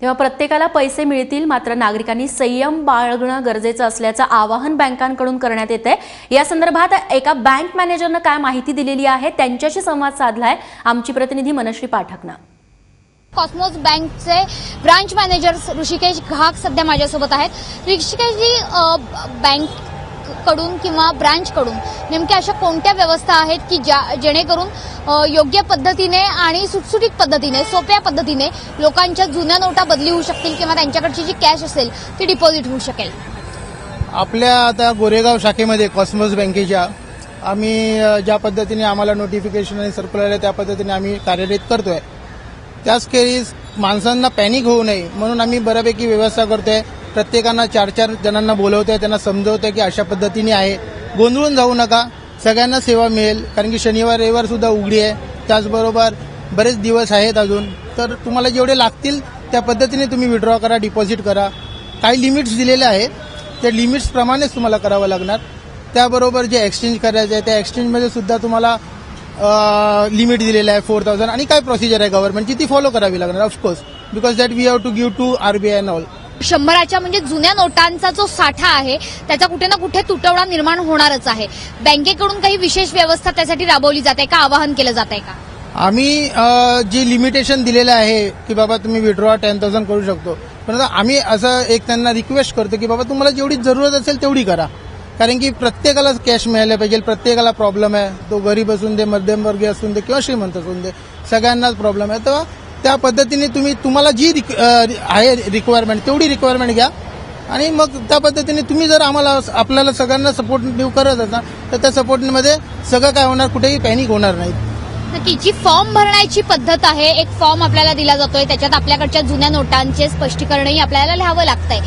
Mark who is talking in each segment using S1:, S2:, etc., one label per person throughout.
S1: तेव्हा प्रत्येकाला पैसे मिळतील मात्र नागरिकांनी संयम बाळगणं गरजेचं असल्याचं आवाहन बँकांकडून करण्यात येत आहे या संदर्भात एका बँक मॅनेजरनं काय माहिती दिलेली आहे त्यांच्याशी संवाद साधलाय आमची प्रतिनिधी मनश्री पाठकनं.
S2: कॉस्मोस बँकचे ब्रांच मॅनेजर ऋषिकेश घाक सध्या माझ्यासोबत आहेत. ऋषिकेशजी जी बँक कडून किंवा ब्रँचकडून नेमक्या अशा कोणत्या व्यवस्था आहेत की ज्या जेणेकरून योग्य पद्धतीने आणि सुटसुटीत पद्धतीने सोप्या पद्धतीने लोकांच्या जुन्या नोटा बदली होऊ शकतील किंवा त्यांच्याकडची जी कॅश असेल ती डिपॉझिट होऊ शकेल?
S3: आपल्या आता गोरेगाव शाखेमध्ये कॉस्मोस बँकेच्या आम्ही ज्या पद्धतीने आम्हाला नोटिफिकेशन आणि सर्क्युलर आहे त्या पद्धतीने आम्ही कार्यरत करतोय. त्याचखेरीज माणसांना पॅनिक होऊ नये म्हणून आम्ही बऱ्यापैकी व्यवस्था करतोय. प्रत्येकांना चार चार जणांना बोलवतोय त्यांना समजवतोय की अशा पद्धतीने आहे. गोंधळून जाऊ नका. सगळ्यांना सेवा मिळेल. कारण की शनिवार रविवार सुद्धा उघडी आहे. त्याचबरोबर बरेच दिवस आहेत अजून. तर तुम्हाला जेवढे लागतील त्या पद्धतीने तुम्ही विड्रॉ करा डिपॉझिट करा. काही लिमिट्स दिलेले आहेत. त्या लिमिट्सप्रमाणेच तुम्हाला करावं लागणार. त्याबरोबर जे एक्सचेंज करायचं आहे त्या एक्सचेंजमध्ये सुद्धा तुम्हाला लिमिट दिलेलं आहे फोर थाउजंड आणि काय प्रोसिजर आहे गव्हर्नमेंटची ती फॉलो करावी लागणार of course because that we have to give to R B and all
S2: शंभराच्या म्हणजे जुन्या नोटांचा जो साठा आहे त्याचा कुठे ना कुठे तुटवडा निर्माण होणारच आहे. बँकेकडून काही विशेष व्यवस्था त्यासाठी राबवली जाते का? आवाहन केलं जात आहे का?
S3: आम्ही जे लिमिटेशन दिलेलं आहे की बाबा तुम्ही विड्रॉ टेन थाउजंड करू शकतो. परंतु आम्ही असं एक त्यांना रिक्वेस्ट करतो की बाबा तुम्हाला जेवढी जरूरत असेल तेवढी करा. कारण की प्रत्येकाला कॅश मिळायला पाहिजे प्रत्येकाला प्रॉब्लेम आहे. तो गरीब असून दे मध्यमवर्गीय असून दे किंवा श्रीमंत असून दे सगळ्यांनाच प्रॉब्लेम आहे. तर त्या पद्धतीने तुम्ही तुम्हाला जी रिक- आहे रिक्वायरमेंट तेवढी रिक्वायरमेंट घ्या. आणि मग त्या पद्धतीने तुम्ही जर आम्हाला आपल्याला सगळ्यांना सपोर्ट करत असाल तर त्या सपोर्टमध्ये सगळं काय होणार कुठेही पॅनिक होणार नाही.
S2: नक्की जी फॉर्म भरण्याची पद्धत आहे एक फॉर्म आपल्याला दिला जातोय त्याच्यात आपल्याकडच्या जुन्या नोटांचे स्पष्टीकरणही आपल्याला लिहावं लागतंय.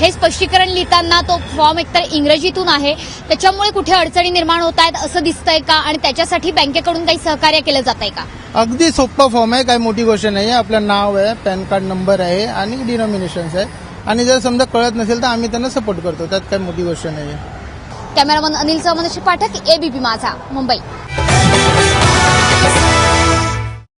S2: हे स्पष्टीकरण लिहिताना तो फॉर्म एकतर इंग्रजीतून आहे त्याच्यामुळे कुठे अडचणी निर्माण होत आहेत असं दिसतंय का? आणि त्याच्यासाठी बँकेकडून काही सहकार्य केलं जात आहे का?
S3: अगदी सोप्पा फॉर्म आहे काही मोठी गोष्ट नाही आहे आपलं नाव आहे पॅन कार्ड नंबर आहे आणि डिनॉमिनेशन्स आहे आणि जर समजा कळत नसेल तर आम्ही त्यांना सपोर्ट करतो त्यात काही मोठी गोष्ट नाही आहे
S2: कॅमेरामन अनिल सहमनशी पाठक एबीपी माझा मुंबई. さ